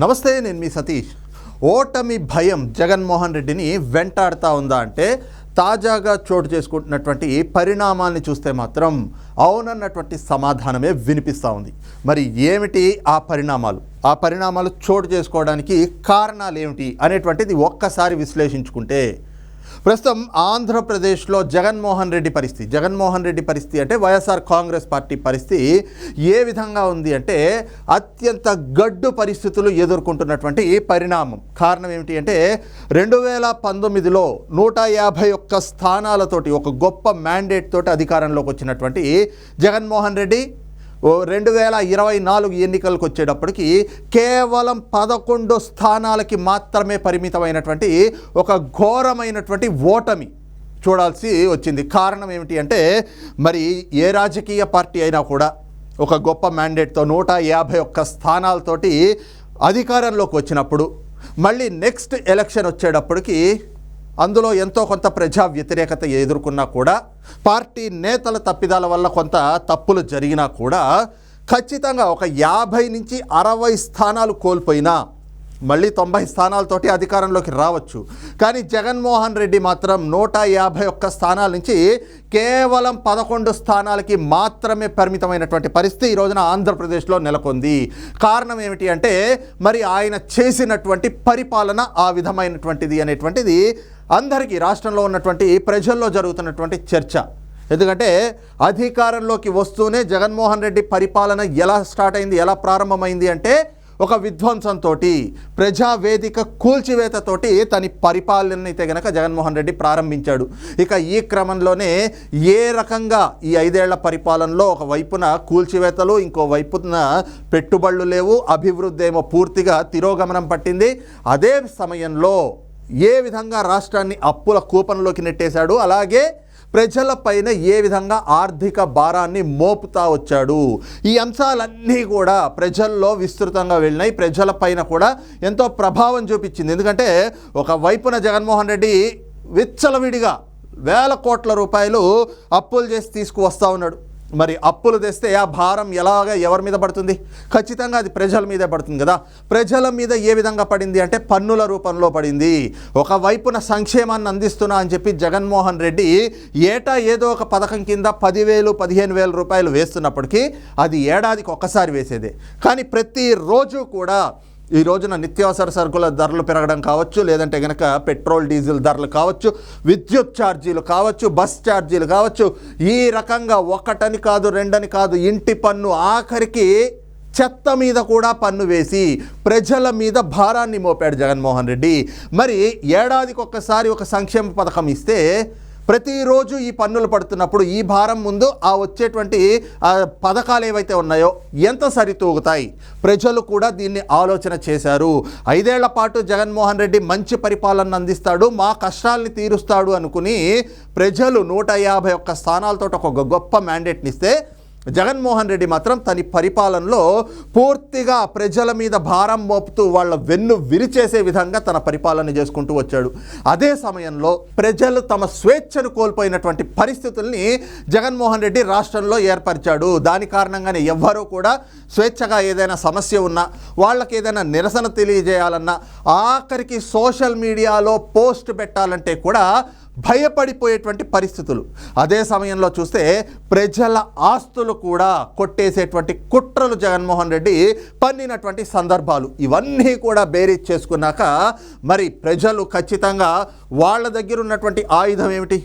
నమస్తే నేను మీ సతీష్. ఓటమి భయం జగన్మోహన్ రెడ్డిని వెంటాడుతూ ఉందా అంటే తాజాగా చోటు చేసుకుంటున్నటువంటి పరిణామాల్ని చూస్తే మాత్రం అవునన్నటువంటి సమాధానమే వినిపిస్తూ ఉంది. మరి ఏమిటి ఆ పరిణామాలు? ఆ పరిణామాలు చోటు చేసుకోవడానికి కారణాలు ఏమిటి అనేటువంటిది ఒక్కసారి విశ్లేషించుకుంటే ప్రస్తుతం ఆంధ్రప్రదేశ్లో జగన్మోహన్ రెడ్డి పరిస్థితి. జగన్మోహన్ రెడ్డి పరిస్థితి అంటే వైఎస్ఆర్ కాంగ్రెస్ పార్టీ పరిస్థితి ఏ విధంగా ఉంది అంటే అత్యంత గడ్డు పరిస్థితులు ఎదుర్కొంటున్నటువంటి పరిణామం. కారణం ఏమిటి అంటే రెండు వేల పంతొమ్మిదిలో నూట యాభై ఒక్క స్థానాలతోటి ఒక గొప్ప మ్యాండేట్ తోటి అధికారంలోకి వచ్చినటువంటి జగన్మోహన్ రెడ్డి రెండు వేల ఇరవై నాలుగు ఎన్నికలకు వచ్చేటప్పటికి కేవలం పదకొండు స్థానాలకి మాత్రమే పరిమితమైనటువంటి ఒక ఘోరమైనటువంటి ఓటమి చూడాల్సి వచ్చింది. కారణం ఏమిటి అంటే మరి ఏ రాజకీయ పార్టీ అయినా కూడా ఒక గొప్ప మ్యాండేట్తో నూట యాభై ఒక్క స్థానాలతోటి అధికారంలోకి వచ్చినప్పుడు మళ్ళీ నెక్స్ట్ ఎలక్షన్ వచ్చేటప్పటికి అందులో ఎంతో కొంత ప్రజా వ్యతిరేకత ఎదుర్కొన్నా కూడా పార్టీ నేతల తప్పిదాల వల్ల కొంత తప్పులు జరిగినా కూడా ఖచ్చితంగా ఒక యాభై నుంచి అరవై స్థానాలు కోల్పోయినా మళ్ళీ తొంభై స్థానాలతోటి అధికారంలోకి రావచ్చు. కానీ జగన్మోహన్ రెడ్డి మాత్రం నూట యాభై ఒక్క స్థానాల నుంచి కేవలం పదకొండు స్థానాలకి మాత్రమే పరిమితమైనటువంటి పరిస్థితి ఈ రోజున ఆంధ్రప్రదేశ్లో నెలకొంది. కారణం ఏమిటి అంటే మరి ఆయన చేసినటువంటి పరిపాలన ఆ విధమైనటువంటిది అనేటువంటిది అందరికీ రాష్ట్రంలో ఉన్నటువంటి ప్రజల్లో జరుగుతున్నటువంటి చర్చ. ఎందుకంటే అధికారంలోకి వస్తూనే జగన్మోహన్ రెడ్డి పరిపాలన ఎలా స్టార్ట్ అయింది ఎలా ప్రారంభమైంది అంటే ఒక విధ్వంసంతో ప్రజావేదిక కూల్చివేతతోటి తన పరిపాలన అయితే గనక జగన్మోహన్ రెడ్డి ప్రారంభించాడు. ఇక ఈ క్రమంలోనే ఏ రకంగా ఈ ఐదేళ్ళ పరిపాలనలో ఒక వైపున కూల్చివేతలు ఇంకో వైపున పెట్టుబడులు లేవు అభివృద్ధి ఏమో పూర్తిగా తిరోగమనం పట్టింది. అదే సమయంలో ఏ విధంగా రాష్ట్రాన్ని అప్పుల కూపంలోకి నెట్టేశాడు? అలాగే ప్రజలపైన ఏ విధంగా ఆర్థిక భారాన్ని మోపుతా వచ్చాడు? ఈ అంశాలన్నీ కూడా ప్రజల్లో విస్తృతంగా వెళ్ళినాయి. ప్రజలపైన కూడా ఎంతో ప్రభావం చూపించింది. ఎందుకంటే ఒక వైపున జగన్మోహన్ రెడ్డి విచ్చలవిడిగా వేల కోట్ల రూపాయలు అప్పులు చేసి తీసుకువస్తూ ఉన్నాడు. మరి అప్పులు తెస్తే ఆ భారం ఎలాగ ఎవరి మీద పడుతుంది? ఖచ్చితంగా అది ప్రజల మీదే పడుతుంది కదా. ప్రజల మీద ఏ విధంగా పడింది అంటే పన్నుల రూపంలో పడింది. ఒకవైపున సంక్షేమాన్ని అందిస్తున్నా అని చెప్పి జగన్మోహన్ రెడ్డి ఏటా ఏదో ఒక పథకం కింద పదివేలు పదిహేను వేల రూపాయలు వేస్తున్నప్పటికీ అది ఏడాదికి ఒక్కసారి వేసేదే. కానీ ప్రతిరోజు కూడా ఈ రోజున నిత్యావసర సరుకుల ధరలు పెరగడం కావచ్చు లేదంటే కనుక పెట్రోల్ డీజిల్ ధరలు కావచ్చు విద్యుత్ ఛార్జీలు కావచ్చు బస్ ఛార్జీలు కావచ్చు ఈ రకంగా ఒకటని కాదు రెండని కాదు ఇంటి పన్ను ఆఖరికి చెత్త మీద కూడా పన్ను వేసి ప్రజల మీద భారాన్ని మోపాడు జగన్మోహన్ రెడ్డి. మరి ఏడాదికి ఒక్కసారి ఒక సంక్షేమ పథకం ఇస్తే ప్రతిరోజు ఈ పన్నులు పడుతున్నప్పుడు ఈ భారం ముందు ఆ వచ్చేటువంటి పథకాలు ఏవైతే ఉన్నాయో ఎంత సరితూగుతాయి? ప్రజలు కూడా దీన్ని ఆలోచన చేశారు. ఐదేళ్ళ పాటు జగన్మోహన్ రెడ్డి మంచి పరిపాలన అందిస్తాడు మా కష్టాల్ని తీరుస్తాడు అనుకుని ప్రజలు నూట యాభై ఒక్క స్థానాలతో ఒక గొప్ప మ్యాండేట్ని ఇస్తే జగన్మోహన్ రెడ్డి మాత్రం తన పరిపాలనలో పూర్తిగా ప్రజల మీద భారం మోపుతూ వాళ్ళ వెన్ను విరిచేసే విధంగా తన పరిపాలన చేసుకుంటూ వచ్చాడు. అదే సమయంలో ప్రజలు తమ స్వేచ్ఛను కోల్పోయినటువంటి పరిస్థితుల్ని జగన్మోహన్ రెడ్డి రాష్ట్రంలో ఏర్పరిచాడు. దాని కారణంగానే ఎవ్వరూ కూడా స్వేచ్ఛగా ఏదైనా సమస్య ఉన్నా వాళ్ళకి ఏదైనా నిరసన తెలియజేయాలన్నా ఆఖరికి సోషల్ మీడియాలో పోస్ట్ పెట్టాలంటే కూడా భయపడిపోయేటువంటి పరిస్థితులు. అదే సమయంలో చూస్తే ప్రజల ఆస్తులు కూడా కొట్టేసేటువంటి కుట్రలు జగన్మోహన్ రెడ్డి పన్నినటువంటి సందర్భాలు. ఇవన్నీ కూడా బేరీజ్ చేసుకున్నాక మరి ప్రజలు ఖచ్చితంగా వాళ్ళ దగ్గర ఉన్నటువంటి ఆయుధం ఏమిటి?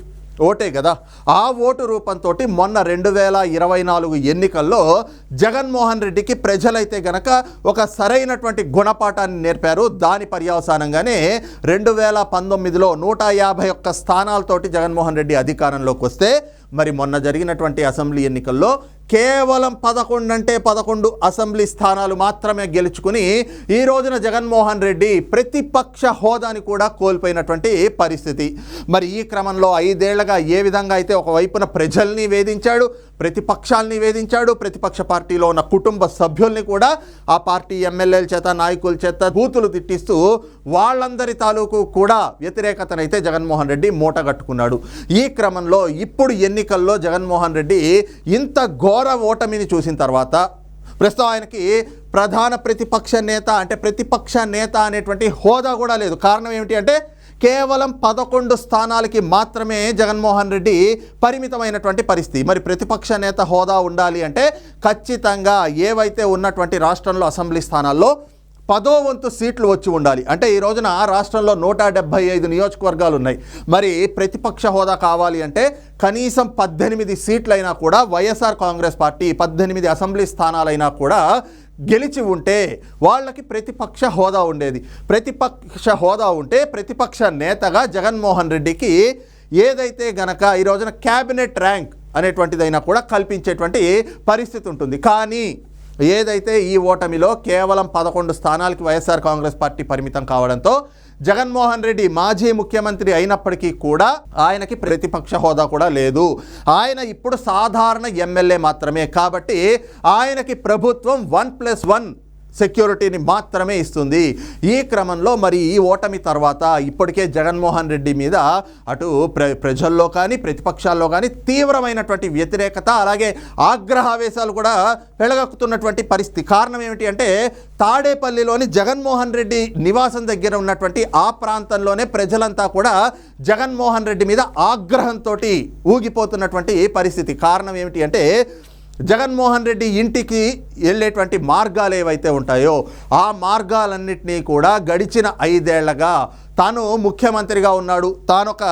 ఓటే కదా. ఆ ఓటు రూపంతో మొన్న రెండు వేల ఇరవై నాలుగు ఎన్నికల్లో జగన్మోహన్ రెడ్డికి ప్రజలైతే గనక ఒక సరైనటువంటి గుణపాఠాన్ని నేర్పారు. దాని పర్యవసానంగానే రెండు వేల పంతొమ్మిదిలో నూట యాభై ఒక్క స్థానాలతోటి జగన్మోహన్ రెడ్డి అధికారంలోకి వస్తే మరి మొన్న జరిగినటువంటి అసెంబ్లీ ఎన్నికల్లో కేవలం పదకొండు అంటే పదకొండు అసెంబ్లీ స్థానాలు మాత్రమే గెలుచుకుని ఈ రోజున జగన్మోహన్ రెడ్డి ప్రతిపక్ష హోదాని కూడా కోల్పోయినటువంటి పరిస్థితి. మరి ఈ క్రమంలో ఐదేళ్ళగా ఏ విధంగా అయితే ఒకవైపున ప్రజల్ని వేధించాడు ప్రతిపక్షాల్ని వేధించాడు ప్రతిపక్ష పార్టీలో ఉన్న కుటుంబ సభ్యుల్ని కూడా ఆ పార్టీ ఎమ్మెల్యేల చేత నాయకుల చేత బూతులు తిట్టిస్తూ వాళ్ళందరి తాలూకు కూడా వ్యతిరేకతనైతే జగన్మోహన్ రెడ్డి మూటగట్టుకున్నాడు ఈ క్రమంలో ఇప్పుడు ఎన్నికల్లో జగన్మోహన్ రెడ్డి ఇంత ఘోర ఓటమిని చూసిన తర్వాత ప్రస్తుతం ఆయనకి ప్రధాన ప్రతిపక్ష నేత అంటే ప్రతిపక్ష నేత అనేటువంటి హోదా కూడా లేదు. కారణం ఏమిటి అంటే కేవలం పదకొండు స్థానాలకి మాత్రమే జగన్మోహన్ రెడ్డి పరిమితమైనటువంటి పరిస్థితి. మరి ప్రతిపక్ష నేత హోదా ఉండాలి అంటే ఖచ్చితంగా ఏవైతే ఉన్నటువంటి రాష్ట్రంలో అసెంబ్లీ స్థానాల్లో పదో వంతు సీట్లు వచ్చి ఉండాలి. అంటే ఈ రోజున రాష్ట్రంలో నూట డెబ్బై ఐదు నియోజకవర్గాలు ఉన్నాయి. మరి ప్రతిపక్ష హోదా కావాలి అంటే కనీసం పద్దెనిమిది సీట్లైనా కూడా వైఎస్ఆర్ కాంగ్రెస్ పార్టీ పద్దెనిమిది అసెంబ్లీ స్థానాలైనా కూడా గెలిచి ఉంటే వాళ్ళకి ప్రతిపక్ష హోదా ఉండేది. ప్రతిపక్ష హోదా ఉంటే ప్రతిపక్ష నేతగా జగన్మోహన్ రెడ్డికి ఏదైతే గనక ఈ రోజున క్యాబినెట్ ర్యాంక్ అనేటువంటిదైనా కూడా కల్పించేటువంటి పరిస్థితి ఉంటుంది. కానీ ఏదైతే ఈ ఓటమిలో కేవలం పదకొండు స్థానాలకి వైఎస్ఆర్ కాంగ్రెస్ పార్టీ పరిమితం కావడంతో జగన్మోహన్ రెడ్డి మాజీ ముఖ్యమంత్రి అయినప్పటికీ కూడా ఆయనకి ప్రతిపక్ష హోదా కూడా లేదు. ఆయన ఇప్పుడు సాధారణ ఎమ్మెల్యే మాత్రమే కాబట్టి ఆయనకి ప్రభుత్వం వన్ ప్లస్ వన్ సెక్యూరిటీని మాత్రమే ఇస్తుంది. ఈ క్రమంలో మరి ఈ ఓటమి తర్వాత ఇప్పటికే జగన్మోహన్ రెడ్డి మీద అటు ప్ర ప్రజల్లో కానీ ప్రతిపక్షాల్లో కానీ తీవ్రమైనటువంటి వ్యతిరేకత అలాగే ఆగ్రహావేశాలు కూడా పెళ్ళగక్కుతున్నటువంటి పరిస్థితి. కారణం ఏమిటి అంటే తాడేపల్లిలోని జగన్మోహన్ రెడ్డి నివాసం దగ్గర ఉన్నటువంటి ఆ ప్రాంతంలోనే ప్రజలంతా కూడా జగన్మోహన్ రెడ్డి మీద ఆగ్రహంతో ఊగిపోతున్నటువంటి పరిస్థితి. కారణం ఏమిటి అంటే జగన్మోహన్ రెడ్డి ఇంటికి వెళ్ళేటువంటి మార్గాలు ఏవైతే ఉంటాయో ఆ మార్గాలన్నింటినీ కూడా గడిచిన ఐదేళ్ళగా తాను ముఖ్యమంత్రిగా ఉన్నాడు. తాను ఒక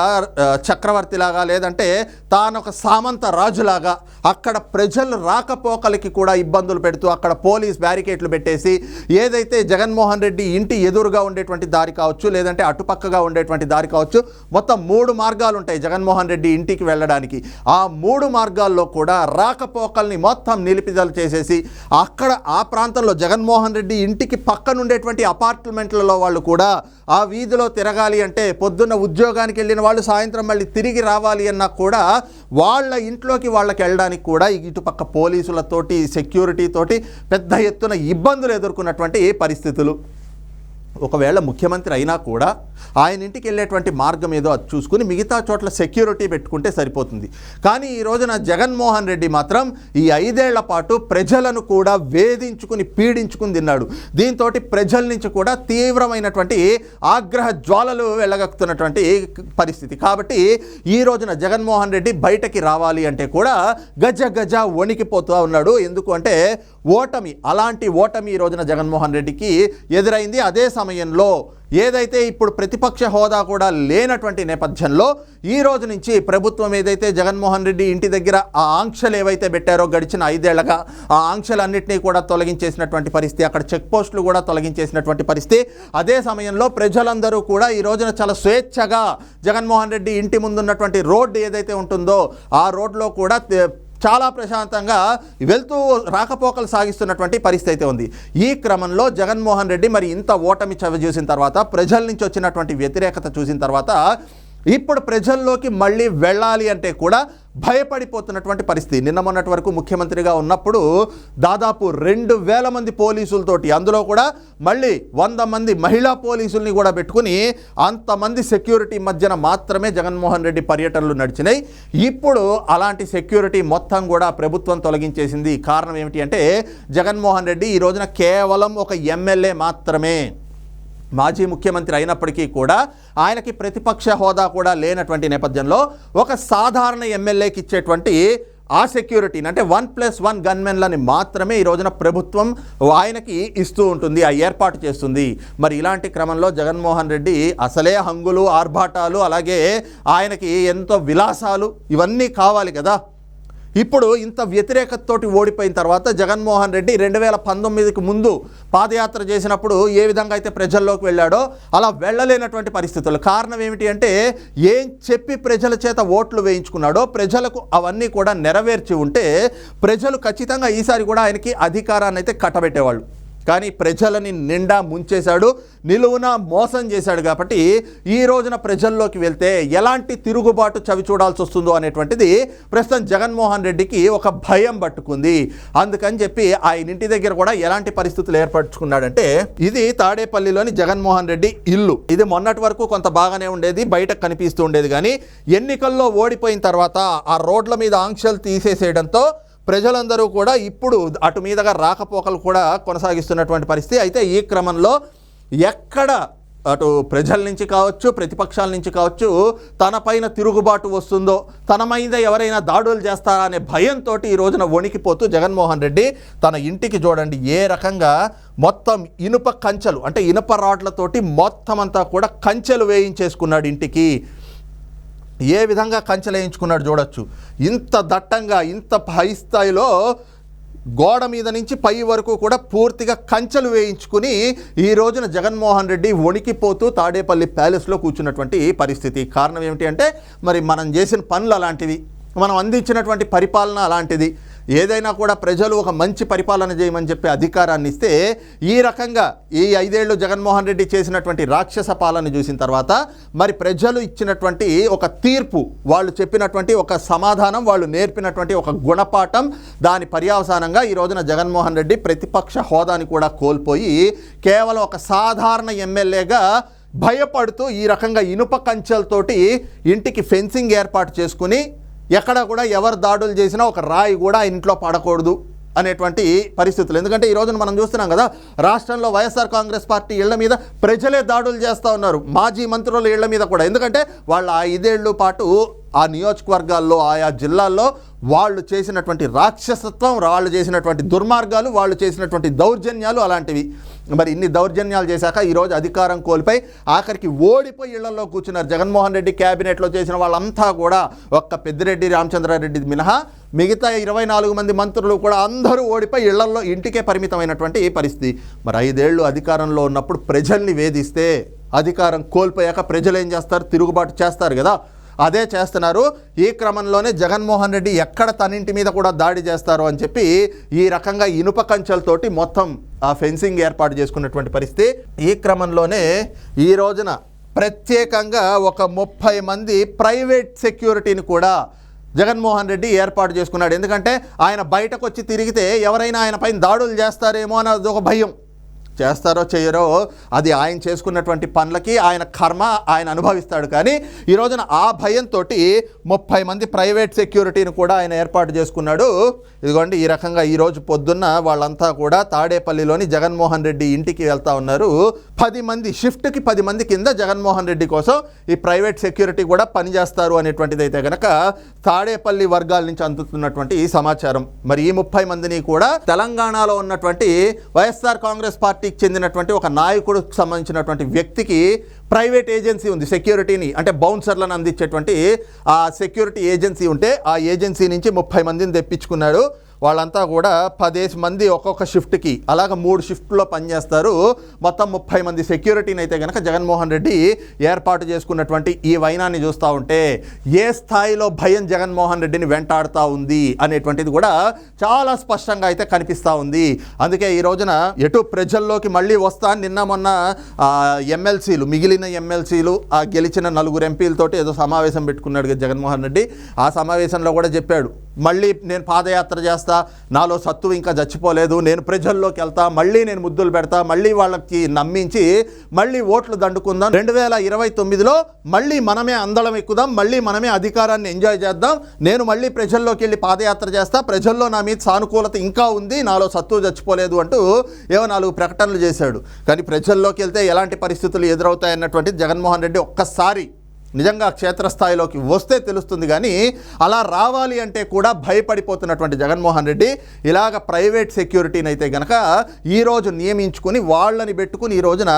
చక్రవర్తిలాగా లేదంటే తానొక సామంత రాజులాగా అక్కడ ప్రజలు రాకపోకలకి కూడా ఇబ్బందులు పెడుతూ అక్కడ పోలీస్ బ్యారికేట్లు పెట్టేసి ఏదైతే జగన్మోహన్ రెడ్డి ఇంటి ఎదురుగా ఉండేటువంటి దారి కావచ్చు లేదంటే అటుపక్కగా ఉండేటువంటి దారి కావచ్చు మొత్తం మూడు మార్గాలు ఉంటాయి జగన్మోహన్ రెడ్డి ఇంటికి వెళ్ళడానికి. ఆ మూడు మార్గాల్లో కూడా రాకపోకల్ని మొత్తం నిలిపిదలు చేసేసి అక్కడ ఆ ప్రాంతంలో జగన్మోహన్ రెడ్డి ఇంటికి పక్కన ఉండేటువంటి అపార్ట్మెంట్లలో వాళ్ళు కూడా ఆ వీధిలో తిరగాలి అంటే పొద్దున్న ఉద్యోగానికి వెళ్ళిన వాళ్ళు సాయంత్రం మళ్ళీ తిరిగి రావాలి అన్నా కూడా వాళ్ళ ఇంట్లోకి వాళ్ళకి వెళ్ళడానికి కూడా ఇటుపక్క పోలీసులతోటి సెక్యూరిటీతోటి పెద్ద ఎత్తున ఇబ్బందులు ఎదుర్కొన్నటువంటి పరిస్థితులు. ఒకవేళ ముఖ్యమంత్రి అయినా కూడా ఆయన ఇంటికి వెళ్ళేటువంటి మార్గం ఏదో అది చూసుకుని మిగతా చోట్ల సెక్యూరిటీ పెట్టుకుంటే సరిపోతుంది. కానీ ఈ రోజున జగన్మోహన్ రెడ్డి మాత్రం ఈ ఐదేళ్ళ పాటు ప్రజలను కూడా వేధించుకుని పీడించుకుని తిన్నాడు. దీంతో ప్రజల నుంచి కూడా తీవ్రమైనటువంటి ఆగ్రహ జ్వాలలు వెళ్ళగక్కుతున్నటువంటి పరిస్థితి. కాబట్టి ఈ రోజున జగన్మోహన్ రెడ్డి బయటకి రావాలి అంటే కూడా గజ గజ వణికిపోతూ ఉన్నాడు. ఎందుకు అంటే ఓటమి అలాంటి ఓటమి ఈ రోజున జగన్మోహన్ రెడ్డికి ఎదురైంది. అదే సమయంలో ఏదైతే ఇప్పుడు ప్రతిపక్ష హోదా కూడా లేనటువంటి నేపథ్యంలో ఈ రోజు నుంచి ప్రభుత్వం ఏదైతే జగన్మోహన్ రెడ్డి ఇంటి దగ్గర ఆ ఆంక్షలు ఏవైతే పెట్టారో గడిచిన ఐదేళ్ళగా ఆ ఆంక్షలన్నింటినీ కూడా తొలగించేసినటువంటి పరిస్థితి అక్కడ చెక్ పోస్టులు కూడా తొలగించేసినటువంటి పరిస్థితి. అదే సమయంలో ప్రజలందరూ కూడా ఈ రోజున చాలా స్వేచ్ఛగా జగన్మోహన్ రెడ్డి ఇంటి ముందున్నటువంటి రోడ్డు ఏదైతే ఉంటుందో ఆ రోడ్లో కూడా చాలా ప్రశాంతంగా వెళ్తూ రాకపోకలు సాగిస్తున్నటువంటి పరిస్థితి అయితే ఉంది. ఈ క్రమంలో జగన్మోహన్ రెడ్డి మరి ఇంత ఓటమి చవి చూసిన తర్వాత ప్రజల నుంచి వచ్చినటువంటి వ్యతిరేకత చూసిన తర్వాత ఇప్పుడు ప్రజల్లోకి మళ్ళీ వెళ్ళాలి అంటే కూడా భయపడిపోతున్నటువంటి పరిస్థితి. నిన్న మొన్నటి వరకు ముఖ్యమంత్రిగా ఉన్నప్పుడు దాదాపు రెండు వేల మంది పోలీసులతోటి అందులో కూడా మళ్ళీ వంద మంది మహిళా పోలీసుల్ని కూడా పెట్టుకుని అంతమంది సెక్యూరిటీ మధ్యన మాత్రమే జగన్మోహన్ రెడ్డి పర్యటనలు నడిచినాయి. ఇప్పుడు అలాంటి సెక్యూరిటీ మొత్తం కూడా ప్రభుత్వం తొలగించేసింది. కారణం ఏమిటి అంటే జగన్మోహన్ రెడ్డి ఈ రోజున కేవలం ఒక ఎమ్మెల్యే మాత్రమే. మాజీ ముఖ్యమంత్రి అయినప్పటికీ కూడా ఆయనకి ప్రతిపక్ష హోదా కూడా లేనటువంటి నేపథ్యంలో ఒక సాధారణ ఎమ్మెల్యేకి ఇచ్చేటువంటి ఆ సెక్యూరిటీని అంటే వన్ ప్లస్ వన్ గన్మెన్లని మాత్రమే ఈ రోజున ప్రభుత్వం ఆయనకి ఇస్తూ ఉంటుంది ఆ ఏర్పాటు చేస్తుంది. మరి ఇలాంటి క్రమంలో జగన్మోహన్ రెడ్డి అసలే హంగులు ఆర్భాటాలు అలాగే ఆయనకి ఎంతో విలాసాలు ఇవన్నీ కావాలి కదా. ఇప్పుడు ఇంత వ్యతిరేకతతోటి ఓడిపోయిన తర్వాత జగన్మోహన్ రెడ్డి రెండు వేల పంతొమ్మిదికి ముందు పాదయాత్ర చేసినప్పుడు ఏ విధంగా అయితే ప్రజల్లోకి వెళ్ళాడో అలా వెళ్ళలేనటువంటి పరిస్థితులు. కారణం ఏమిటి అంటే ఏం చెప్పి ప్రజల చేత ఓట్లు వేయించుకున్నాడో ప్రజలకు అవన్నీ కూడా నెరవేర్చి ఉంటే ప్రజలు ఖచ్చితంగా ఈసారి కూడా ఆయనకి అధికారాన్ని అయితే కట్టబెట్టేవాళ్ళు. కానీ ప్రజలని నిండా ముంచేశాడు నిలువున మోసం చేశాడు కాబట్టి ఈ రోజున ప్రజల్లోకి వెళ్తే ఎలాంటి తిరుగుబాటు చవి చూడాల్సి వస్తుందో అనేటువంటిది ప్రస్తుతం జగన్మోహన్ రెడ్డికి ఒక భయం పట్టుకుంది. అందుకని చెప్పి ఆయన ఇంటి దగ్గర కూడా ఎలాంటి పరిస్థితులు ఏర్పరచుకున్నాడంటే ఇది తాడేపల్లిలోని జగన్మోహన్ రెడ్డి ఇల్లు. ఇది మొన్నటి వరకు కొంత బాగానే ఉండేది బయటకు కనిపిస్తూ ఉండేది కానీ ఎన్నికల్లో ఓడిపోయిన తర్వాత ఆ రోడ్ల మీద ఆంక్షలు తీసేసేయడంతో ప్రజలందరూ కూడా ఇప్పుడు అటు మీదుగా రాకపోకలు కూడా కొనసాగిస్తున్నటువంటి పరిస్థితి. అయితే ఈ క్రమంలో ఎక్కడ అటు ప్రజల నుంచి కావచ్చు ప్రతిపక్షాల నుంచి కావచ్చు తనపైన తిరుగుబాటు వస్తుందో తన మీద ఎవరైనా దాడులు చేస్తారా అనే భయంతో ఈ రోజున వణికిపోతూ జగన్మోహన్ రెడ్డి తన ఇంటికి చూడండి ఏ రకంగా మొత్తం ఇనుప కంచెలు అంటే ఇనుప రాడ్లతోటి మొత్తం అంతా కూడా కంచెలు వేయించేసుకున్నాడు ఇంటికి. ఏ విధంగా కంచెలేయించుకున్నాడు చూడొచ్చు. ఇంత దట్టంగా ఇంత హై స్థాయిలో గోడ మీద నుంచి పై వరకు కూడా పూర్తిగా కంచెలు వేయించుకుని ఈ రోజున జగన్మోహన్ రెడ్డి వణికిపోతూ తాడేపల్లి ప్యాలెస్లో కూర్చున్నటువంటి పరిస్థితి. కారణం ఏమిటి అంటే మరి మనం చేసిన పనులు అలాంటివి మనం అందించినటువంటి పరిపాలన అలాంటిది ఏదైనా కూడా ప్రజలు ఒక మంచి పరిపాలన చేయమని చెప్పి అధికారాన్ని ఇస్తే ఈ రకంగా ఈ ఐదేళ్ళు జగన్మోహన్ రెడ్డి చేసినటువంటి రాక్షస పాలన చూసిన తర్వాత మరి ప్రజలు ఇచ్చినటువంటి ఒక తీర్పు వాళ్ళు చెప్పినటువంటి ఒక సమాధానం వాళ్ళు నేర్పినటువంటి ఒక గుణపాఠం దాని పర్యావసానంగా ఈ రోజున జగన్మోహన్ రెడ్డి ప్రతిపక్ష హోదాని కూడా కోల్పోయి కేవలం ఒక సాధారణ ఎమ్మెల్యేగా భయపడుతూ ఈ రకంగా ఇనుప కంచెలతోటి ఇంటికి ఫెన్సింగ్ ఏర్పాటు చేసుకుని ఎక్కడ కూడా ఎవరు దాడులు చేసినా ఒక రాయి కూడా ఇంట్లో పడకూడదు అనేటువంటి పరిస్థితులు. ఎందుకంటే ఈ రోజున మనం చూస్తున్నాం కదా రాష్ట్రంలో వైఎస్ఆర్ కాంగ్రెస్ పార్టీ ఇళ్ళ మీద ప్రజలే దాడులు చేస్తూ ఉన్నారు. మాజీ మంత్రుల ఇళ్ళ మీద కూడా. ఎందుకంటే వాళ్ళ ఆ ఐదేళ్ళు పాటు ఆ నియోజకవర్గాల్లో ఆయా జిల్లాల్లో వాళ్ళు చేసినటువంటి రాక్షసత్వం వాళ్ళు చేసినటువంటి దుర్మార్గాలు వాళ్ళు చేసినటువంటి దౌర్జన్యాలు అలాంటివి. మరి ఇన్ని దౌర్జన్యాలు చేశాక ఈరోజు అధికారం కోల్పోయి ఆఖరికి ఓడిపోయి ఇళ్ళలో కూర్చున్నారు జగన్మోహన్ రెడ్డి క్యాబినెట్లో చేసిన వాళ్ళంతా కూడా ఒక్క పెద్దిరెడ్డి రామచంద్రారెడ్డి మినహా. మిగతా ఇరవై నాలుగు మంది మంత్రులు కూడా అందరూ ఓడిపోయి ఇళ్ళలో ఇంటికే పరిమితమైనటువంటి పరిస్థితి. మరి ఐదేళ్ళు అధికారంలో ఉన్నప్పుడు ప్రజల్ని వేధిస్తే అధికారం కోల్పోయాక ప్రజలు ఏం చేస్తారు? తిరుగుబాటు చేస్తారు కదా. అదే చేస్తున్నారు. ఈ క్రమంలోనే జగన్మోహన్ రెడ్డి ఎక్కడ తనింటి మీద కూడా దాడి చేస్తారు అని చెప్పి ఈ రకంగా ఇనుప కంచెలతోటి మొత్తం ఆ ఫెన్సింగ్ ఏర్పాటు చేసుకున్నటువంటి పరిస్థితి. ఈ క్రమంలోనే ఈ రోజున ప్రత్యేకంగా ఒక ముప్పై మంది ప్రైవేట్ సెక్యూరిటీని కూడా జగన్మోహన్ రెడ్డి ఏర్పాటు చేసుకున్నాడు. ఎందుకంటే ఆయన బయటకు వచ్చి తిరిగితే ఎవరైనా ఆయన పైన దాడులు చేస్తారేమో అన్నది ఒక భయం. చేస్తారో చేయరో అది ఆయన చేసుకున్నటువంటి పనులకి ఆయన కర్మ ఆయన అనుభవిస్తాడు. కానీ ఈ రోజున ఆ భయంతో ముప్పై మంది ప్రైవేట్ సెక్యూరిటీని కూడా ఆయన ఏర్పాటు చేసుకున్నాడు. ఇదిగోండి ఈ రకంగా ఈరోజు పొద్దున్న వాళ్ళంతా కూడా తాడేపల్లిలోని జగన్మోహన్ రెడ్డి ఇంటికి వెళ్తా ఉన్నారు. పది మంది షిఫ్ట్కి పది మంది కింద జగన్మోహన్ రెడ్డి కోసం ఈ ప్రైవేట్ సెక్యూరిటీ కూడా పనిచేస్తారు అనేటువంటిది అయితే కనుక తాడేపల్లి వర్గాల నుంచి అందుతున్నటువంటి ఈ సమాచారం. మరి ఈ ముప్పై మందిని కూడా తెలంగాణలో ఉన్నటువంటి వైఎస్ఆర్ కాంగ్రెస్ పార్టీ పార్టీకి చెందినటువంటి ఒక నాయకుడికి సంబంధించినటువంటి వ్యక్తికి ప్రైవేట్ ఏజెన్సీ ఉంది సెక్యూరిటీని అంటే బౌన్సర్లను అందించేటువంటి ఆ సెక్యూరిటీ ఏజెన్సీ ఉంటే ఆ ఏజెన్సీ నుంచి ముప్పై మందిని తెప్పించుకున్నాడు. వాళ్ళంతా కూడా పదేసి మంది ఒక్కొక్క షిఫ్ట్కి అలాగ మూడు షిఫ్ట్లో పనిచేస్తారు. మొత్తం ముప్పై మంది సెక్యూరిటీని అయితే కనుక జగన్మోహన్ రెడ్డి ఏర్పాటు చేసుకున్నటువంటి ఈ వైనాన్ని చూస్తూ ఉంటే ఏ స్థాయిలో భయం జగన్మోహన్ రెడ్డిని వెంటాడుతూ ఉంది అనేటువంటిది కూడా చాలా స్పష్టంగా అయితే కనిపిస్తూ ఉంది. అందుకే ఈ రోజున ఎటు ప్రజల్లోకి మళ్ళీ వస్తా నిన్న మొన్న ఎమ్మెల్సీలు మిగిలిన ఎమ్మెల్సీలు ఆ గెలిచిన నలుగురు ఎంపీలతోటి ఏదో సమావేశం పెట్టుకున్నాడు జగన్మోహన్ రెడ్డి. ఆ సమావేశంలో కూడా చెప్పాడు మళ్ళీ నేను పాదయాత్ర చేస్తా నాలో సత్తు ఇంకా చచ్చిపోలేదు నేను ప్రజల్లోకి వెళ్తా మళ్ళీ నేను ముద్దులు పెడతా మళ్ళీ వాళ్ళకి నమ్మించి మళ్ళీ ఓట్లు దండుకుందాం. రెండు వేల ఇరవై తొమ్మిదిలో మళ్ళీ మనమే అందలం ఎక్కుదాం మళ్ళీ మనమే అధికారాన్ని ఎంజాయ్ చేద్దాం. నేను మళ్ళీ ప్రజల్లోకి వెళ్ళి పాదయాత్ర చేస్తా ప్రజల్లో నా మీద సానుకూలత ఇంకా ఉంది నాలో సత్తు చచ్చిపోలేదు అంటూ ఏవో నాలుగు ప్రకటనలు చేశాడు. కానీ ప్రజల్లోకి వెళ్తే ఎలాంటి పరిస్థితులు ఎదురవుతాయన్నటువంటిది జగన్మోహన్ రెడ్డి ఒక్కసారి నిజంగా క్షేత్రస్థాయిలోకి వస్తే తెలుస్తుంది కానీ అలా రావాలి అంటే కూడా భయపడిపోతున్నటువంటి జగన్మోహన్ రెడ్డి ఇలాగ ప్రైవేట్ సెక్యూరిటీని అయితే గనక ఈరోజు నియమించుకుని వాళ్ళని పెట్టుకుని ఈ రోజున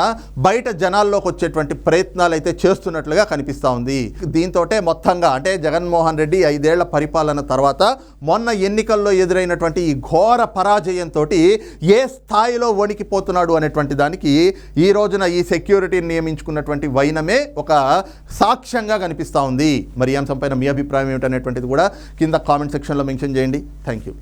బయట జనాల్లోకి వచ్చేటువంటి ప్రయత్నాలు అయితే చేస్తున్నట్లుగా కనిపిస్తూ ఉంది. దీంతో మొత్తంగా అంటే జగన్మోహన్ రెడ్డి ఐదేళ్ళ పరిపాలన తర్వాత మొన్న ఎన్నికల్లో ఎదురైనటువంటి ఈ ఘోర పరాజయంతో ఏ స్థాయిలో వణికిపోతున్నాడు అనేటువంటి దానికి ఈ రోజున ఈ సెక్యూరిటీని నియమించుకున్నటువంటి వైనమే ఒక సాక్షి సాక్ష్యంగా కనిపిస్తూ ఉంది. మరి ఈ అంశంపైన మీ అభిప్రాయం ఏమిటనేటువంటిది కూడా కింద కామెంట్ సెక్షన్లో మెన్షన్ చేయండి. Thank you